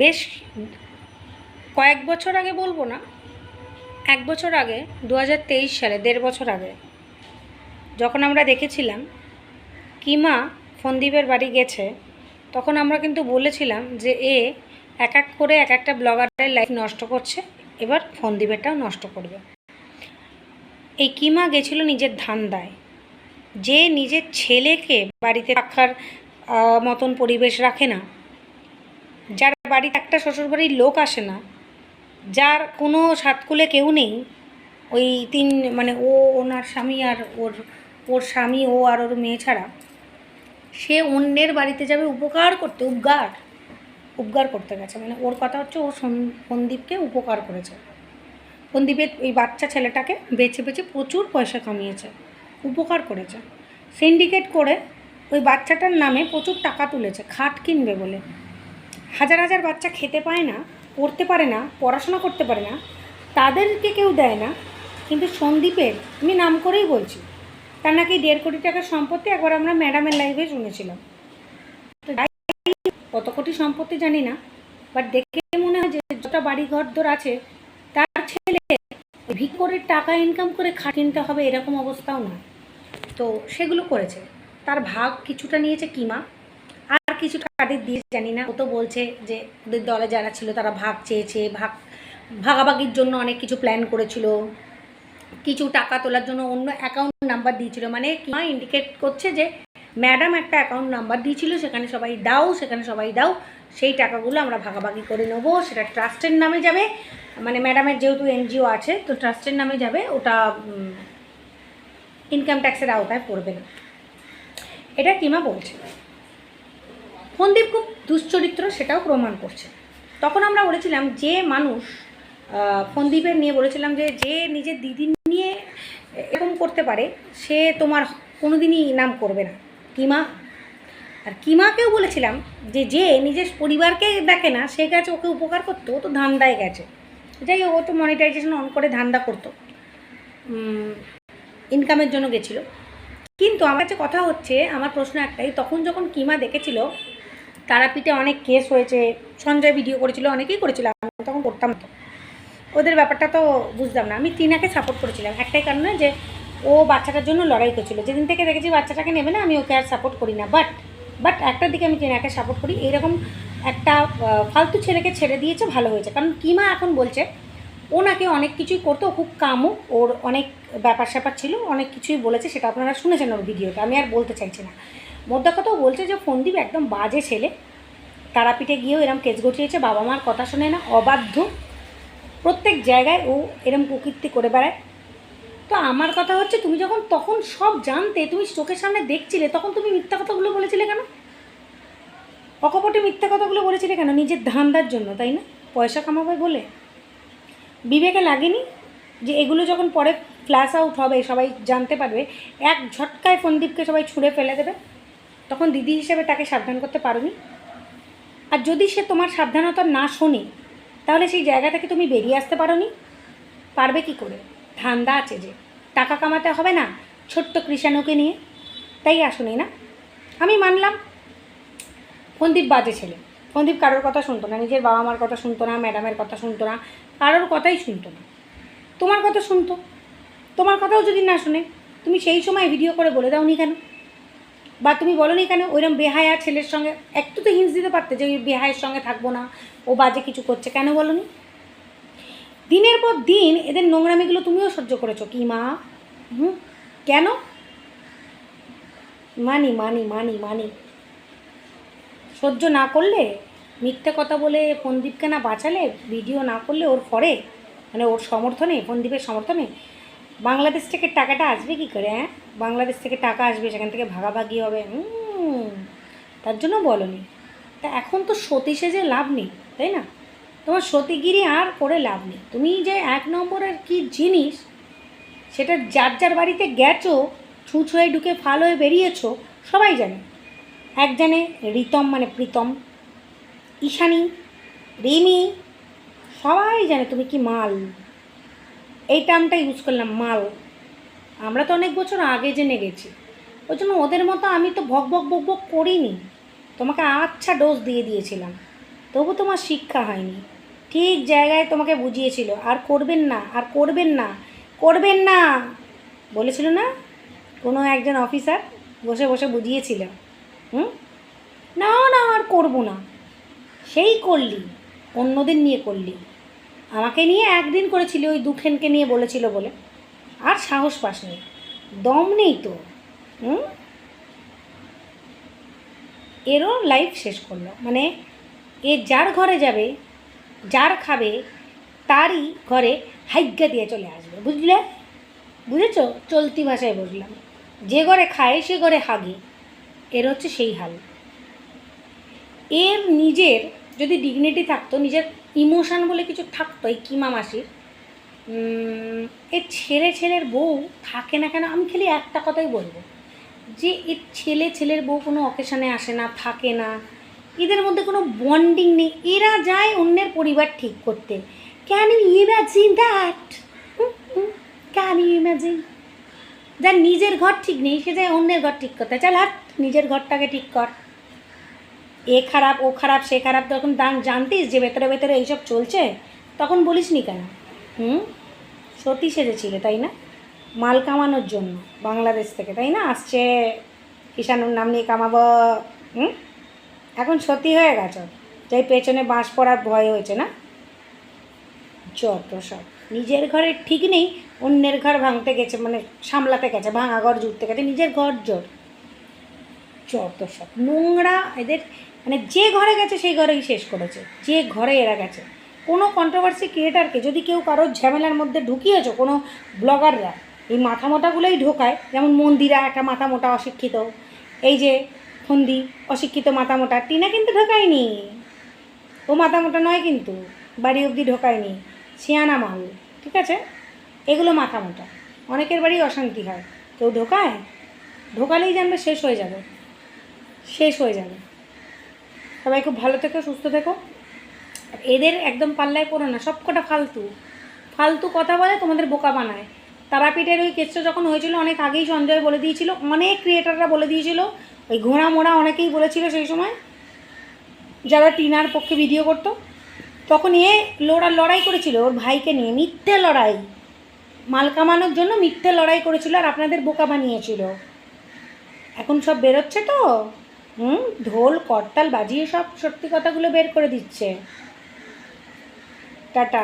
বেশ কয়েক বছর আগে বলব না, এক বছর আগে দু হাজার তেইশ সালে, দেড় বছর আগে, যখন আমরা দেখেছিলাম কিমা ফন্দীপের বাড়ি গেছে, তখন আমরা কিন্তু বলেছিলাম যে এ এক এক করে এক একটা ব্লগারের লাইফ নষ্ট করছে, এবার ফন্দীপেরটাও নষ্ট করবে। এই কিমা গেছিল নিজের ধান ধান্দায়। যে নিজের ছেলেকে বাড়িতে রাখার মতন পরিবেশ রাখে না, যার বাড়িতে একটা শ্বশুরবাড়ির লোক আসে না, যার কোনো সাতকুলে কেউ নেই, ওই তিন মানে ও, ওনার স্বামী আর ওর ওর স্বামী, ও আর ওর মেয়ে ছাড়া, সে অন্যের বাড়িতে যাবে উপকার করতে উপকার উপকার করতে গেছে। মানে ওর কথা হচ্ছে ও সন- সন্দীপকে উপকার করেছে। সন্দীপের ওই বাচ্চা ছেলেটাকে বেছে বেছে প্রচুর পয়সা কামিয়েছে, উপকার করেছে। সিন্ডিকেট করে ওই বাচ্চাটার নামে প্রচুর টাকা তুলেছে, খাট কিনবে বলে। হাজার হাজার বাচ্চা খেতে পায় না, পড়তে পারে না, পড়াশোনা করতে পারে না, তাদেরকে কেউ দেয় না। কিন্তু সন্দীপের, আমি নাম করেই বলছি, তার নাকি দেড় কোটি টাকার সম্পত্তি একবার আমরা ম্যাডামের লাইভে শুনেছিলাম। কত কোটি সম্পত্তি জানি না বাট দেখে মনে হয় যে যতটা বাড়ি ঘর আছে, তার ছেলে ভিক করে টাকা ইনকাম করে খা কিনতে হবে এরকম অবস্থাও না তো সেগুলো করেছে। তার ভাগ কিছুটা নিয়েছে কিমা। আর কিছুটা কাদের দিয়ে জানি না। ও তো বলছে যে ওদের দলে যারা ছিল তারা ভাগ চেয়েছে, ভাগ, ভাগাভাগির জন্য অনেক কিছু প্ল্যান করেছিল। কিছু টাকা তোলার জন্য অন্য অ্যাকাউন্ট নাম্বার দিয়েছিল। মানে কিমা ইন্ডিকেট করছে যে ম্যাডাম একটা অ্যাকাউন্ট নাম্বার দিয়েছিল, সেখানে সবাই দাও, সেখানে সবাই দাও, সেই টাকাগুলো আমরা ভাগাভাগি করে নেব, সেটা ট্রাস্টের নামে যাবে। মানে ম্যাডামের যেহেতু এনজিও আছে, তো ট্রাস্টের নামে যাবে, ওটা ইনকাম ট্যাক্সের আওতায় পড়বে না। এটা কিমা বলছে? ফন্দীপ খুব দুশ্চরিত্র সেটাও প্রমাণ করছে। তখন আমরা বলেছিলাম যে মানুষ ফন্দীপের নিয়ে বলেছিলাম যে যে নিজের দিদি নিয়ে এরকম করতে পারে, সে তোমার কোনোদিনই নাম করবে না। কিমা? আর কিমাকেও বলেছিলাম যে যে নিজের পরিবারকে দেখে না, সে গেছে, ওকে উপকার করতো, ও তো ধান্দায় গেছে। যাই হোক, ও তো মনিটাইজেশন অন করে ধান্দা করতো। ইনকামের জন্য গেছিল। কিন্তু আমার কাছে কথা হচ্ছে, আমার প্রশ্ন একটাই, তখন যখন কিমা দেখেছিল তারাপীঠে অনেক কেস হয়েছে, সঞ্জয় ভিডিও করেছিল, অনেকেই করেছিল, আমি তখন করতাম তো। ওদের ব্যাপারটা তো বুঝতাম না, আমি টিনাকে সাপোর্ট করেছিলাম। একটাই কারণে যে, ও বাচ্চাটার জন্য লড়াই করছিল। যেদিন থেকে দেখেছি বাচ্চাটাকে নেবে না, আমি ওকে আর সাপোর্ট করি না। বাট বাট একটার দিকে আমি টিনাকে সাপোর্ট করি এরকম একটা ফালতু ছেলেকে ছেড়ে দিয়েছে, ভালো হয়েছে। কারণ কিমা এখন বলছে, ও নাকি অনেক কিছুই করতো খুব কামও ওর অনেক ব্যাপার স্যাপার ছিল, অনেক কিছুই বলেছে, সেটা আপনারা শুনেছেন ওর ভিডিওটা আমি আর বলতে চাইছি না। মোদ্দা কথাও বলছে যে ফন্দীপ একদম বাজে ছেলে। তারাপীঠে গিয়েও এরম কেস গঠিয়েছে বাবা মার কথা শোনে না, অবাধ্য। প্রত্যেক জায়গায় ও এরম প্রকৃতি করে বেড়ায়। তো আমার কথা হচ্ছে, তুমি যখন তখন সব জানতে, তুমি চোখের সামনে দেখছিলে, তখন তুমি মিথ্যা কথাগুলো বলেছিলে কেন? অকপটে মিথ্যা কথাগুলো বলেছিলে কেন? নিজের ধান্দার জন্য, তাই না? পয়সা কামাবে বলে? বিবেকে লাগেনি যে এগুলো যখন পরে ফ্ল্যাশ আউট হবে, সবাই জানতে পারবে। এক ঝটকায় ফন্দীপকে সবাই ছুঁড়ে ফেলে দেবে। তখন দিদি হিসেবে তাকে সাবধান করতে পারোনি। আর যদি সে তোমার সাবধানতা না শোনে, তাহলে সেই জায়গা থেকে তুমি বেরিয়ে আসতে পারোনি। পারবে কি করে? ধান্দা আছে যে, টাকা কামাতে হবে না ছোট্ট কৃষাণুকে নিয়ে। তাই আসুনি না। আমি মানলাম। ফন্দীপ বাজে ছেলে। ফন্দীপ কারোর কথা শুনতো না, নিজের বাবা মার কথা শুনতো না, ম্যাডামের কথা শুনতো না, কারোর কথাই শুনতো না। তোমার কথা শুনতো। তোমার কথাও যদি না শুনে, তুমি সেই সময় ভিডিও করে বলে দাওনি কেন? বা তুমি বলনি কেন? ওইরকম বেহায়া ছেলের সঙ্গে, একটু তো হিংস দিতে পারতে যে ওই বেহায়ের সঙ্গে থাকব না, ও বাজে কিছু করছে, কেন বলনি? দিনের পর দিন এদের নোংরামিগুলো তুমিও সহ্য করেছ, কি মা? হুম? কেন? মানি মানি মানি মানি। সহ্য না করলে, মিথ্যে কথা বলে ফন্দীপকে না বাঁচালে, ভিডিও না করলে ওর ফরে মানে ওর সমর্থনে, ফন্দীপের সমর্থনে বাংলাদেশ থেকে টাকাটা আসবে কি করে হ্যাঁ? বাংলাদেশ থেকে টাকা আসবে, সেখান থেকে ভাগাভাগি হবে তার জন্য বলনি। তা এখন তো সতী সেজে লাভ নেই, তাই না? তোমার সতীগিরি আর করে লাভ নেই। তুমি যে এক নম্বরের কি জিনিস, সেটা যার যার বাড়িতে গেছো, ছুঁচ হয়ে ঢুকে ফাল হয়ে বেরিয়েছো, সবাই জানে। এক জানে রিতম মানে প্রীতম, ঈশানী, রিমি, সবাই জানে তুমি কি মাল। এই টার্মটা ইউজ করলাম, মাল। আমরা তো অনেক বছর আগে জেনে গেছি। ওই জন্য ওদের মতো আমি তো ভক ভক বক বক করিনি। তোমাকে আচ্ছা ডোজ দিয়ে দিয়েছিলাম। তবু তোমার শিক্ষা হয়নি। ঠিক জায়গায় তোমাকে বুঝিয়েছিল, আর করবেন না, আর করবেন না করবেন না। বলেছিল না? কোনো একজন অফিসার বসে বসে বুঝিয়েছিল। হুম? না না, আর করব না। সেই করলি, অন্যদের নিয়ে করলি। আমাকে নিয়ে একদিন করেছিলি ওই দুখেনকে নিয়ে বলেছিল বলে। আর সাহস পাসনি। দম নেই তো। হুম? এরও লাইফ শেষ করল। মানে এ যার ঘরে যাবে, যার খাবে, তারই ঘরে হাইজ্ঞা দিয়ে চলে আসবে। বুঝলে? বুঝেছ? চলতি ভাষায় বুঝলাম যে ঘরে খায়, সে ঘরে হাগে। এর হচ্ছে সেই হাল। এর নিজের যদি ডিগনিটি থাকতো, নিজের ইমোশান বলে কিছু থাকতো, এই কিমা মাসির এর ছেলে ছেলের বউ থাকে না কেন, আমি খালি একটা কথাই বলব, যে এর ছেলে ছেলের বউ কোনো অকেশানে আসে না, থাকে না, এদের মধ্যে কোনো বন্ডিং নেই, এরা যায় অন্যের পরিবার ঠিক করতে। Can you imagine that can you imagine যার নিজের ঘর ঠিক নেই, সে যায় অন্যের ঘর ঠিক করতে। চাল হাট, নিজের ঘরটাকে ঠিক কর। এ খারাপ, ও খারাপ, সে খারাপ, তখন জানতিস যে ভেতরে ভেতরে এইসব চলছে? তখন বলিস নি কেন? হুম? সতী সেজেছিলে, তাই না? মাল কামানোর জন্য বাংলাদেশ থেকে, তাই না? আসছে কিষানুর নাম নিয়ে কামাবো, হুম? এখন সত্যি হয়ে গেছ। যাই পেছনে বাঁশ পড়ার ভয় হয়েছে না? যত সব। নিজের ঘরে ঠিক নেই, অন্যের ঘর ভাঙতে গেছে মানে সামলাতে গেছে, ভাঙা ঘর জুড়তে গেছে, নিজের ঘর জোর। যত সব নোংরা, এদের মানে যে ঘরে গেছে সেই ঘরেই শেষ করেছে। যে ঘরে এরা গেছে। কোনো কন্ট্রোভার্সি ক্রিয়েটারকে যদি কেউ কারোর ঝামেলার মধ্যে ঢুকিয়েছো, কোনো ব্লগাররা এই মাথা মোটাগুলোই ঢোকায়, যেমন মন্দিরা একটা মাথা মোটা অশিক্ষিত, এই যে ফন্দি, অশিক্ষিত মাথা মোটা টিনা কিন্তু ঢোকায়নি। ও মাথা মোটা নয় কিন্তু, বাড়ি অবধি ঢোকায়নি। শিয়ানা মাল ঠিক আছে? এগুলো মাথা মোটা অনেকের বাড়ি অশান্তি হয়। কেউ ঢোকায়? ঢোকালেই জানবে, শেষ হয়ে যাবে। শেষ হয়ে যাবে। সবাই খুব ভালো থেকো, সুস্থ থেকো। এদের একদম পাল্লায় পড়ো না সব কটা ফালতু। ফালতু কথা বলে তোমাদের বোকা বানায়। তারাপীঠের ওই কেসটা যখন হয়েছিল, অনেক আগেই সঞ্জয় বলে দিয়েছিল, অনেক ক্রিয়েটাররা বলে দিয়েছিল, ওই ঘোড়া মোড়া অনেকেই বলেছিল সেই সময়। যারা টিনার পক্ষে ভিডিও করতো, তখন এ লোড়া লড়াই করেছিল, ওর ভাইকে নিয়ে, মিথ্যে লড়াই। মাল কামানোর জন্য মিথ্যে লড়াই করেছিল আর আপনাদের বোকা বানিয়েছিল। এখন সব বেরোচ্ছে তো? হুম? ঢোল করতাল বাজিয়ে সব সত্যি কথাগুলো বের করে দিচ্ছে। টাটা।